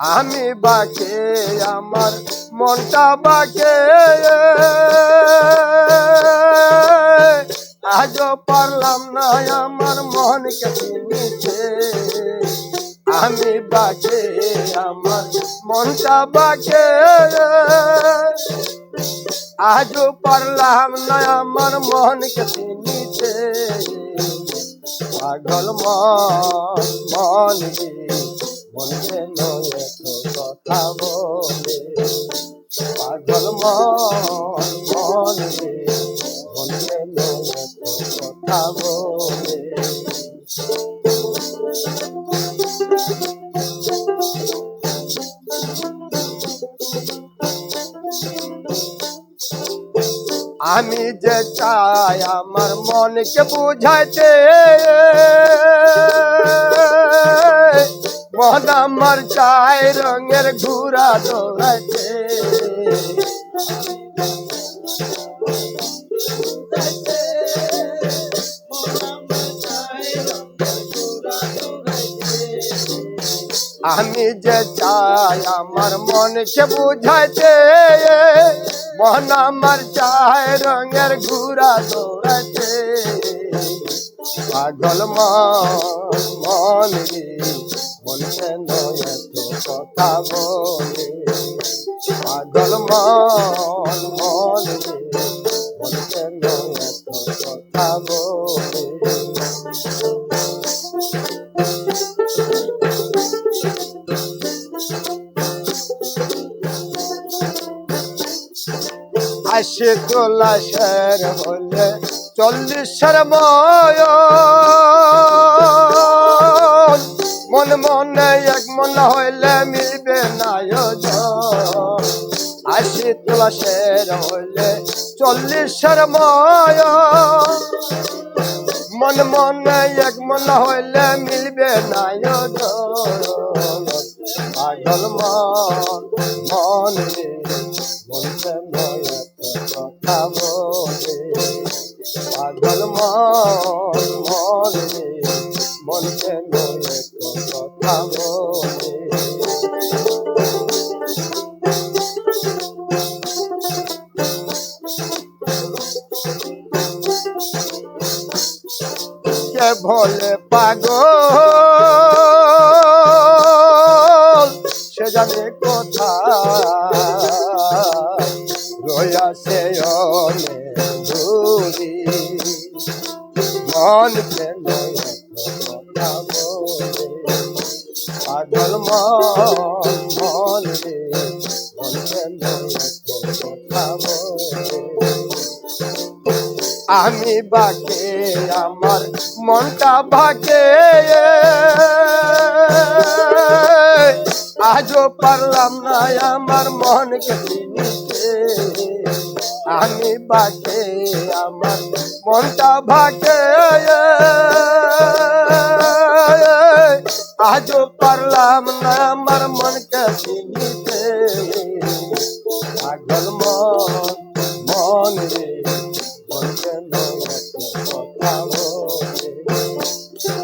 আমি বাকে আমার মনটা বাকে আজও পারলাম না আমার মনকে চিনিতে আমি বাকে আমার মনটা বাকে আজও পারলাম না আমার মনকে চিনিতে পাগল মন মন মনে কথা বলে। পাগল মন মন রে কথা বলে। আমি যে চাই আমার মনকে বুঝাইতে আমার চাই রঙের ঘুরা দৌড়াইতে আমি যে চাই, আমার মনকে বুঝাইতে মন আমার চাই রঙের ঘুরা দৌড়াইতে পাগল মন মন মন কেন এত কথা বলে পাগল মন মন মন কেন এত কথা বলে আসে তোলা শের হলে চল্লিশের ময় মন মনে এক মন হইলে মিলবে না শের হলে চল্লিশের ময় মন মনে এক মন হইলে মিলবে না পাগল মন মন নয় কথা কে ভোলে পাগল? সে জানে কোথা রয়া সে মন পাগল আমি বাকে, আমার মনটা বাকে। আজও পারলাম না, আমার মনকে আমি বাকে, আমার মনটা বাকে। পাগল মনে বলছেন কথা বলে।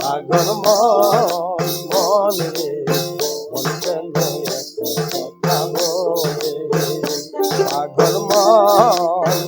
পাগল মনে বলছেন কথা বলে। পাগল মন